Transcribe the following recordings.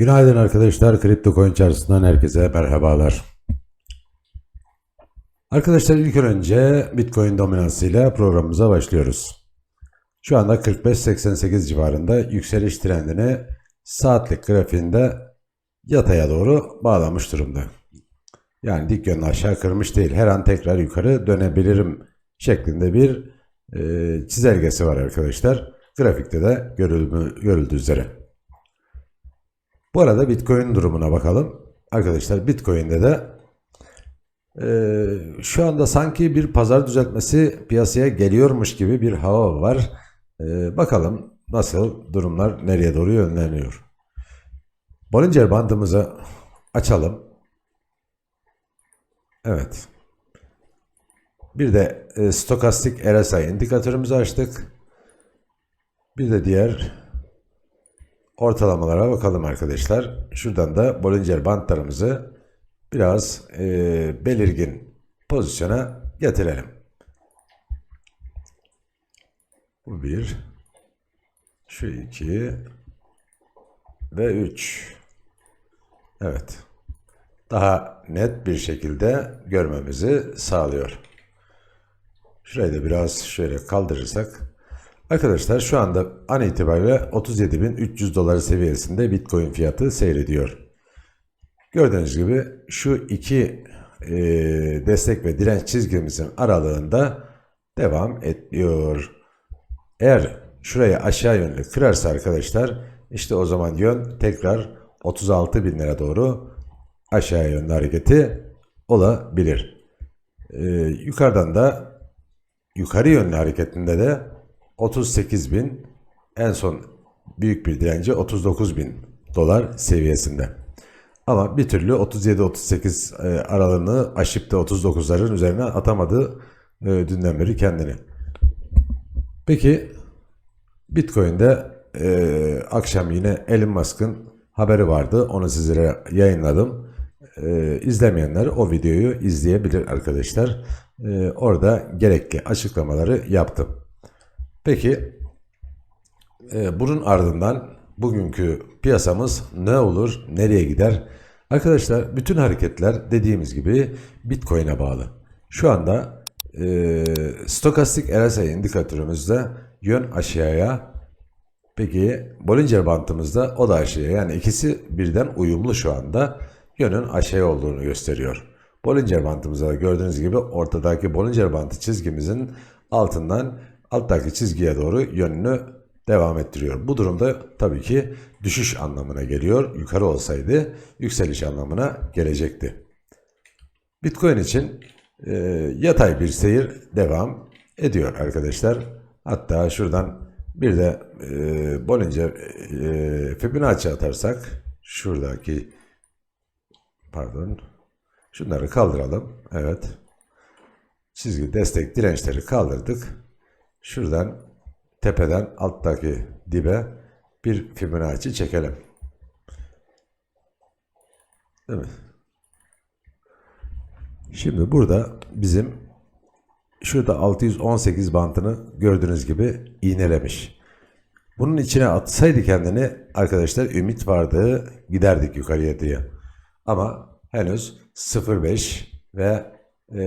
Günaydın arkadaşlar. Kripto Coin çarşısından herkese merhabalar. Arkadaşlar ilk önce Bitcoin dominansıyla programımıza başlıyoruz. Şu anda 45-88 civarında yükseliş trendini saatlik grafiğinde yataya doğru bağlamış durumda. Yani dik yönlü aşağı kırmış değil. Her an tekrar yukarı dönebilirim şeklinde bir e, çizelgesi var arkadaşlar. Grafikte de görüldüğü, üzere. Bu arada Bitcoin durumuna bakalım. Arkadaşlar Bitcoin'de de e, şu anda sanki bir pazar düzeltmesi piyasaya geliyormuş gibi bir hava var. E, bakalım nasıl durumlar nereye doğru yönleniyor. Bollinger bandımızı açalım. Evet. Bir de e, stokastik RSI indikatörümüzü açtık. Bir de diğer ortalamalara bakalım arkadaşlar. Şuradan da Bollinger bantlarımızı biraz e, belirgin pozisyona getirelim. Bu bir, şu iki ve üç. Evet. Daha net bir şekilde görmemizi sağlıyor. Şurayı da biraz şöyle kaldırırsak Arkadaşlar şu anda an itibariyle 37.300 dolar seviyesinde Bitcoin fiyatı seyrediyor. Gördüğünüz gibi şu iki e, destek ve direnç çizgimizin aralığında devam ediyor. Eğer şurayı aşağı yönlü kırarsa arkadaşlar işte o zaman yön tekrar 36 bin lira doğru aşağı yönlü hareketi olabilir. E, yukarıdan da yukarı yönlü hareketinde de 38 bin en son büyük bir direnci 39 bin dolar seviyesinde. Ama bir türlü 37-38 e, aralığını aşıp da 39'ların üzerine atamadı e, dünden beri kendini. Peki Bitcoin'de e, akşam yine Elon Musk'ın haberi vardı. Onu sizlere yayınladım. E, izlemeyenler o videoyu izleyebilir arkadaşlar. E, orada gerekli açıklamaları yaptım. Peki e, bunun ardından bugünkü piyasamız ne olur, nereye gider? Arkadaşlar bütün hareketler dediğimiz gibi Bitcoin'e bağlı. Şu anda e, stokastik RSI indikatörümüzde yön aşağıya Peki Bollinger bantımızda o da aşağıya yani ikisi birden uyumlu şu anda yönün aşağıya olduğunu gösteriyor. Bollinger bantımızda gördüğünüz gibi ortadaki Bollinger bantı çizgimizin altından alttaki çizgiye doğru yönünü devam ettiriyor. Bu durumda tabii ki düşüş anlamına geliyor. Yukarı olsaydı yükseliş anlamına gelecekti. Bitcoin için e, yatay bir seyir devam ediyor arkadaşlar. Hatta şuradan bir de e, Bollinger e, Fibonacci atarsak şuradaki pardon şunları kaldıralım. Evet. Çizgi destek dirençleri kaldırdık. Şuradan tepeden alttaki dibe bir Fibonacci çekelim. Değil mi? Şimdi burada bizim şurada 618 bantını gördüğünüz gibi iğnelemiş. Bunun içine atsaydı kendini arkadaşlar ümit vardı giderdik yukarıya diye. Ama henüz 0.5 ve e,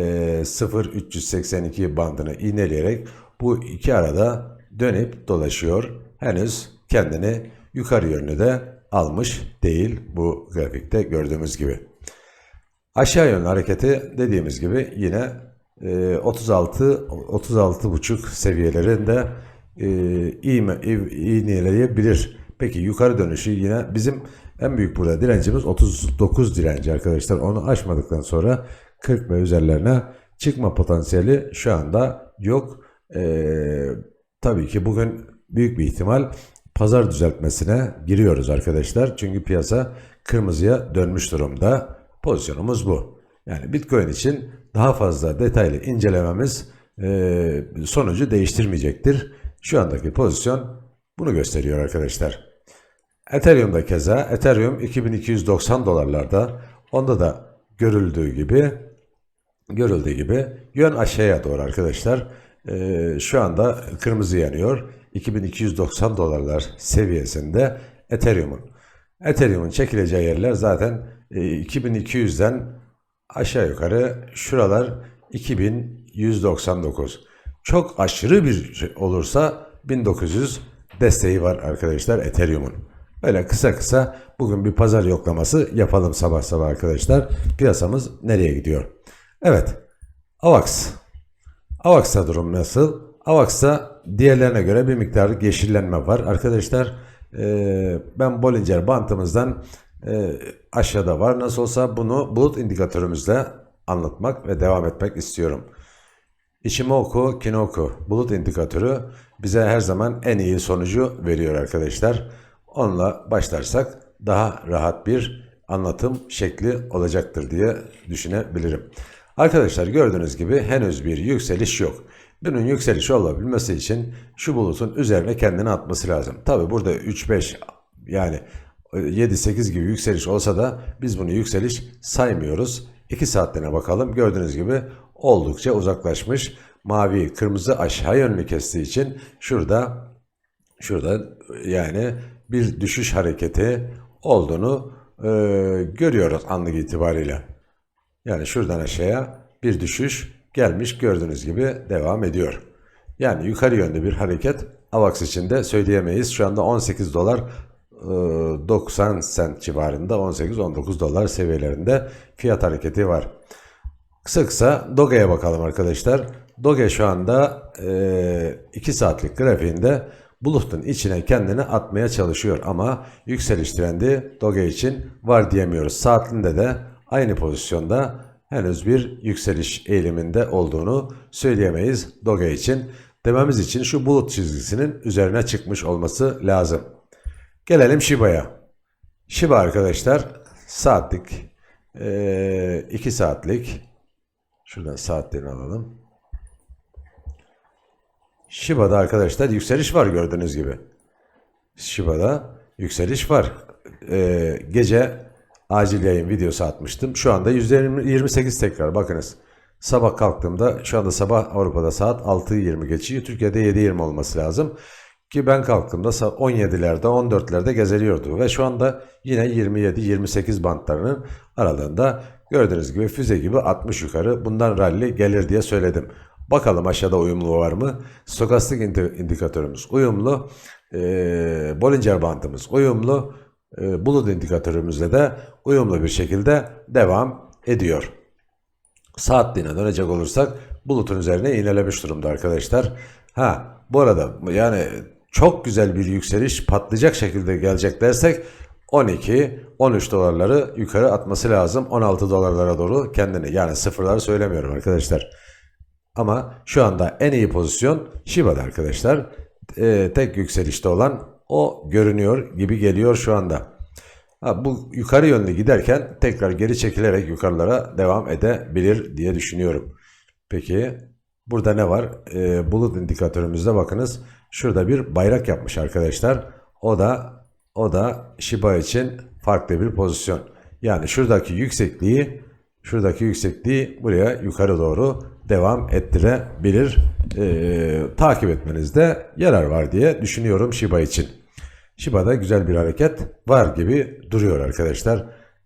0.382 bandını iğneleyerek bu iki arada dönüp dolaşıyor. Henüz kendini yukarı yönlü de almış değil bu grafikte gördüğümüz gibi. Aşağı yönlü hareketi dediğimiz gibi yine 36 36 buçuk seviyelerinde e, iğneleyebilir. Peki yukarı dönüşü yine bizim en büyük burada direncimiz 39 direnci arkadaşlar. Onu aşmadıktan sonra 40 ve üzerlerine çıkma potansiyeli şu anda yok. Ee, tabii ki bugün büyük bir ihtimal pazar düzeltmesine giriyoruz arkadaşlar. Çünkü piyasa kırmızıya dönmüş durumda. Pozisyonumuz bu. Yani Bitcoin için daha fazla detaylı incelememiz e, sonucu değiştirmeyecektir. Şu andaki pozisyon bunu gösteriyor arkadaşlar. Ethereum'da keza Ethereum 2290 dolarlarda onda da görüldüğü gibi görüldüğü gibi yön aşağıya doğru arkadaşlar e, şu anda kırmızı yanıyor. 2290 dolarlar seviyesinde Ethereum'un. Ethereum'un çekileceği yerler zaten e, 2200'den aşağı yukarı şuralar 2199. Çok aşırı bir şey olursa 1900 desteği var arkadaşlar Ethereum'un. Böyle kısa kısa bugün bir pazar yoklaması yapalım sabah sabah arkadaşlar. Piyasamız nereye gidiyor? Evet. AVAX. AVAX'ta durum nasıl? AVAX'ta diğerlerine göre bir miktar yeşillenme var. Arkadaşlar e, ben Bollinger bantımızdan e, aşağıda var. Nasıl olsa bunu bulut indikatörümüzle anlatmak ve devam etmek istiyorum. Ichimoku Kinoku bulut indikatörü bize her zaman en iyi sonucu veriyor arkadaşlar. Onunla başlarsak daha rahat bir anlatım şekli olacaktır diye düşünebilirim. Arkadaşlar gördüğünüz gibi henüz bir yükseliş yok. Bunun yükseliş olabilmesi için şu bulutun üzerine kendini atması lazım. Tabi burada 3-5 yani 7-8 gibi yükseliş olsa da biz bunu yükseliş saymıyoruz. 2 saatlerine bakalım. Gördüğünüz gibi oldukça uzaklaşmış. Mavi, kırmızı aşağı yönlü kestiği için şurada şurada yani bir düşüş hareketi olduğunu e, görüyoruz anlık itibariyle. Yani şuradan aşağıya bir düşüş gelmiş gördüğünüz gibi devam ediyor. Yani yukarı yönlü bir hareket AVAX için de söyleyemeyiz. Şu anda 18 dolar e, 90 sent civarında 18-19 dolar seviyelerinde fiyat hareketi var. Kısa kısa Doge'ye bakalım arkadaşlar. Doge şu anda 2 saatlik grafiğinde bulutun içine kendini atmaya çalışıyor ama yükseliş trendi Doge için var diyemiyoruz. Saatinde de aynı pozisyonda henüz bir yükseliş eğiliminde olduğunu söyleyemeyiz Doge için. Dememiz için şu bulut çizgisinin üzerine çıkmış olması lazım. Gelelim Shiba'ya. Shiba arkadaşlar saatlik 2 saatlik şuradan saatlerini alalım. Shiba'da arkadaşlar yükseliş var gördüğünüz gibi. Shiba'da yükseliş var. Ee, gece acil yayın videosu atmıştım. Şu anda %28 tekrar bakınız. Sabah kalktığımda şu anda sabah Avrupa'da saat 6.20 geçiyor. Türkiye'de 7.20 olması lazım. Ki ben kalktığımda 17'lerde 14'lerde gezeliyordu. Ve şu anda yine 27-28 bantlarının aralığında gördüğünüz gibi füze gibi 60 yukarı. Bundan rally gelir diye söyledim. Bakalım aşağıda uyumlu var mı? Stokastik indikatörümüz uyumlu. E, Bollinger bandımız uyumlu. E, bulut indikatörümüzle de uyumlu bir şekilde devam ediyor. Saatliğine dönecek olursak bulutun üzerine iğnelemiş durumda arkadaşlar. Ha bu arada yani çok güzel bir yükseliş patlayacak şekilde gelecek dersek 12 13 dolarları yukarı atması lazım. 16 dolarlara doğru kendini yani sıfırları söylemiyorum arkadaşlar. Ama şu anda en iyi pozisyon Shiba'da arkadaşlar. Ee, tek yükselişte olan o görünüyor gibi geliyor şu anda. Ha, bu yukarı yönlü giderken tekrar geri çekilerek yukarılara devam edebilir diye düşünüyorum. Peki burada ne var? Ee, bulut indikatörümüzde bakınız. Şurada bir bayrak yapmış arkadaşlar. O da o da Shiba için farklı bir pozisyon. Yani şuradaki yüksekliği şuradaki yüksekliği buraya yukarı doğru devam ettirebilir. Ee, takip etmenizde yarar var diye düşünüyorum Shiba için. Shiba'da güzel bir hareket var gibi duruyor arkadaşlar.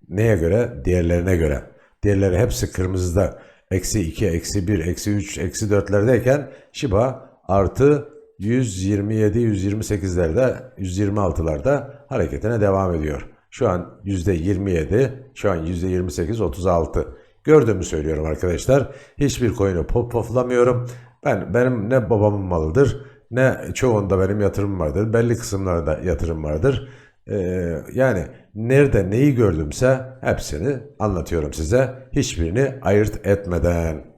Neye göre? Diğerlerine göre. Diğerleri hepsi kırmızıda. Eksi 2, eksi 1, eksi 3, eksi 4'lerdeyken Shiba artı 127-128'lerde, 126'larda hareketine devam ediyor. Şu an %27, şu an %28, 36. Gördüğümü söylüyorum arkadaşlar. Hiçbir coin'i pop poplamıyorum. Ben benim ne babamın malıdır ne çoğunda benim yatırım vardır. Belli kısımlarda yatırım vardır. Ee, yani nerede neyi gördümse hepsini anlatıyorum size. Hiçbirini ayırt etmeden.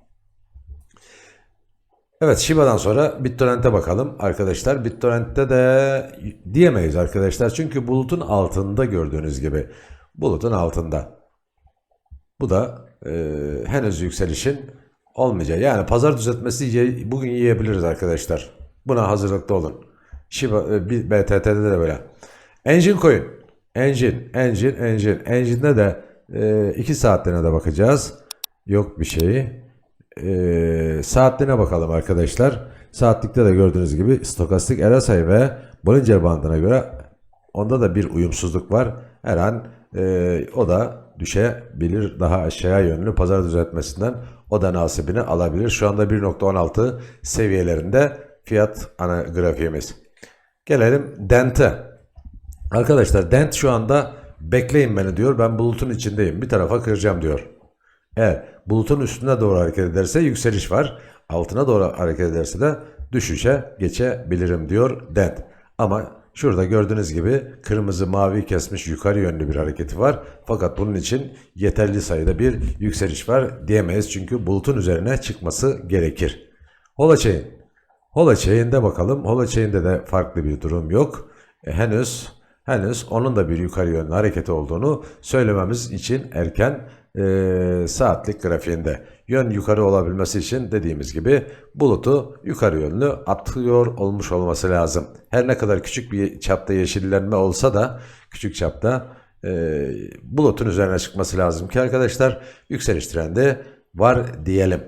Evet Shiba'dan sonra BitTorrent'e bakalım arkadaşlar. BitTorrent'te de diyemeyiz arkadaşlar. Çünkü bulutun altında gördüğünüz gibi. Bulutun altında. Bu da e, henüz yükselişin olmayacağı. Yani pazar düzeltmesi bugün yiyebiliriz arkadaşlar. Buna hazırlıklı olun. Shiba, e, BTT'de de böyle. Engine Coin. Engine, Engine, Engine. Engine'de de 2 e, saatlerine de bakacağız. Yok bir şey. E, saatliğine bakalım arkadaşlar. Saatlikte de gördüğünüz gibi stokastik RSI ve Bollinger bandına göre Onda da bir uyumsuzluk var. Her an e, o da düşebilir daha aşağıya yönlü pazar düzeltmesinden o da nasibini alabilir. Şu anda 1.16 seviyelerinde fiyat ana grafiğimiz. Gelelim Dent'e. Arkadaşlar Dent şu anda bekleyin beni diyor. Ben bulutun içindeyim. Bir tarafa kıracağım diyor. Eğer bulutun üstüne doğru hareket ederse yükseliş var. Altına doğru hareket ederse de düşüşe geçebilirim diyor Dent. Ama şurada gördüğünüz gibi kırmızı mavi kesmiş yukarı yönlü bir hareketi var. Fakat bunun için yeterli sayıda bir yükseliş var diyemeyiz. Çünkü bulutun üzerine çıkması gerekir. Holochain. Holochain'de bakalım. Holochain'de de farklı bir durum yok. E, henüz henüz onun da bir yukarı yönlü hareketi olduğunu söylememiz için erken e, saatlik grafiğinde. Yön yukarı olabilmesi için dediğimiz gibi bulutu yukarı yönlü atıyor olmuş olması lazım. Her ne kadar küçük bir çapta yeşillenme olsa da küçük çapta e, bulutun üzerine çıkması lazım ki arkadaşlar yükseliş trendi var diyelim.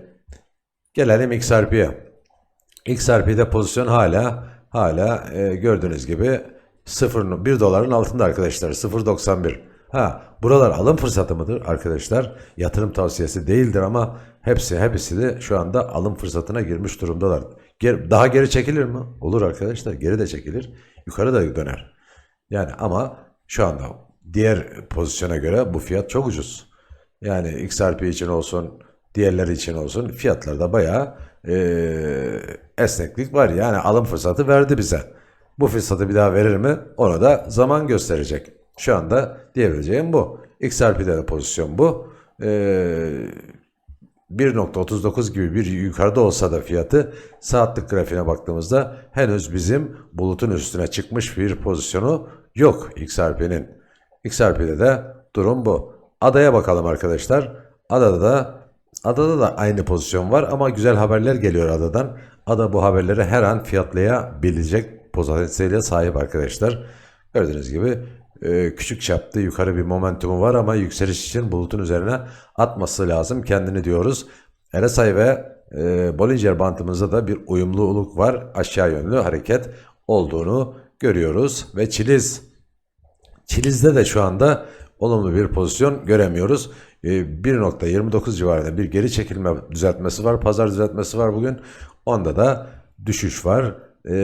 Gelelim XRP'ye. XRP'de pozisyon hala hala e, gördüğünüz gibi 0 1 doların altında arkadaşlar 0.91. Ha buralar alım fırsatı mıdır arkadaşlar? Yatırım tavsiyesi değildir ama hepsi hepsi de şu anda alım fırsatına girmiş durumdalar. Ger- daha geri çekilir mi? Olur arkadaşlar geri de çekilir. Yukarı da döner. Yani ama şu anda diğer pozisyona göre bu fiyat çok ucuz. Yani XRP için olsun, diğerleri için olsun fiyatlarda bayağı eee, esneklik var. Yani alım fırsatı verdi bize. Bu fırsatı bir daha verir mi? Onu da zaman gösterecek. Şu anda diyebileceğim bu. XRP'de de pozisyon bu. Eee 1.39 gibi bir yukarıda olsa da fiyatı saatlik grafiğine baktığımızda henüz bizim bulutun üstüne çıkmış bir pozisyonu yok XRP'nin. XRP'de de durum bu. Adaya bakalım arkadaşlar. Adada da Adada da aynı pozisyon var ama güzel haberler geliyor adadan. Ada bu haberleri her an fiyatlayabilecek potansiyele sahip arkadaşlar. Gördüğünüz gibi e, küçük çapta yukarı bir momentumu var ama yükseliş için bulutun üzerine atması lazım kendini diyoruz. RSI ve e, Bollinger Bandımızda da bir uyumluluk var. Aşağı yönlü hareket olduğunu görüyoruz ve Çiliz Çiliz'de de şu anda olumlu bir pozisyon göremiyoruz. Ee, 1.29 civarında bir geri çekilme düzeltmesi var. Pazar düzeltmesi var bugün. Onda da düşüş var. Ee,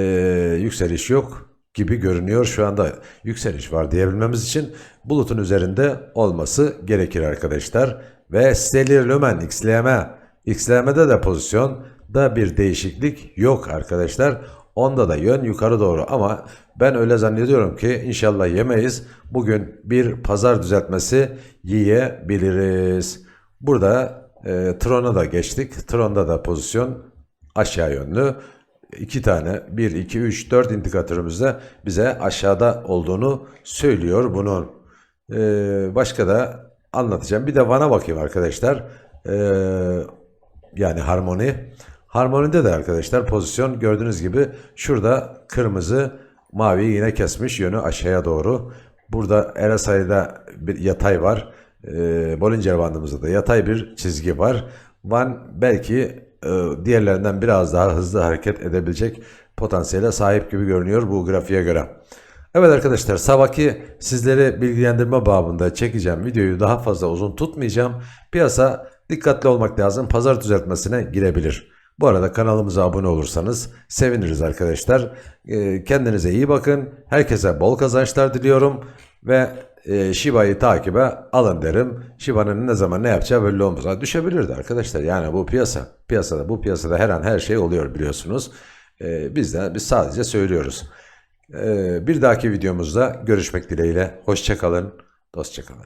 yükseliş yok gibi görünüyor. Şu anda yükseliş var diyebilmemiz için bulutun üzerinde olması gerekir arkadaşlar. Ve Stellar Lumen XLM. XLM'de de pozisyon da bir değişiklik yok arkadaşlar. Onda da yön yukarı doğru ama ben öyle zannediyorum ki inşallah yemeyiz. Bugün bir pazar düzeltmesi yiyebiliriz. Burada e, Tron'a da geçtik. Tron'da da pozisyon aşağı yönlü. İki tane 1, 2, 3, 4 indikatörümüz de bize aşağıda olduğunu söylüyor bunun. E, başka da anlatacağım. Bir de Van'a bakayım arkadaşlar. E, yani harmoni. Harmonide de arkadaşlar pozisyon gördüğünüz gibi şurada kırmızı mavi yine kesmiş yönü aşağıya doğru. Burada RSI'de bir yatay var. E, Bollinger bandımızda da yatay bir çizgi var. Van belki e, diğerlerinden biraz daha hızlı hareket edebilecek potansiyele sahip gibi görünüyor bu grafiğe göre. Evet arkadaşlar sabahki sizleri bilgilendirme babında çekeceğim videoyu daha fazla uzun tutmayacağım. Piyasa dikkatli olmak lazım. Pazar düzeltmesine girebilir. Bu arada kanalımıza abone olursanız seviniriz arkadaşlar. Ee, kendinize iyi bakın. Herkese bol kazançlar diliyorum. Ve e, Shiba'yı takibe alın derim. Shiba'nın ne zaman ne yapacağı belli olmaz. Düşebilirdi arkadaşlar. Yani bu piyasa. Piyasada bu piyasada her an her şey oluyor biliyorsunuz. Ee, biz de biz sadece söylüyoruz. Ee, bir dahaki videomuzda görüşmek dileğiyle. Hoşçakalın. Dostçakalın.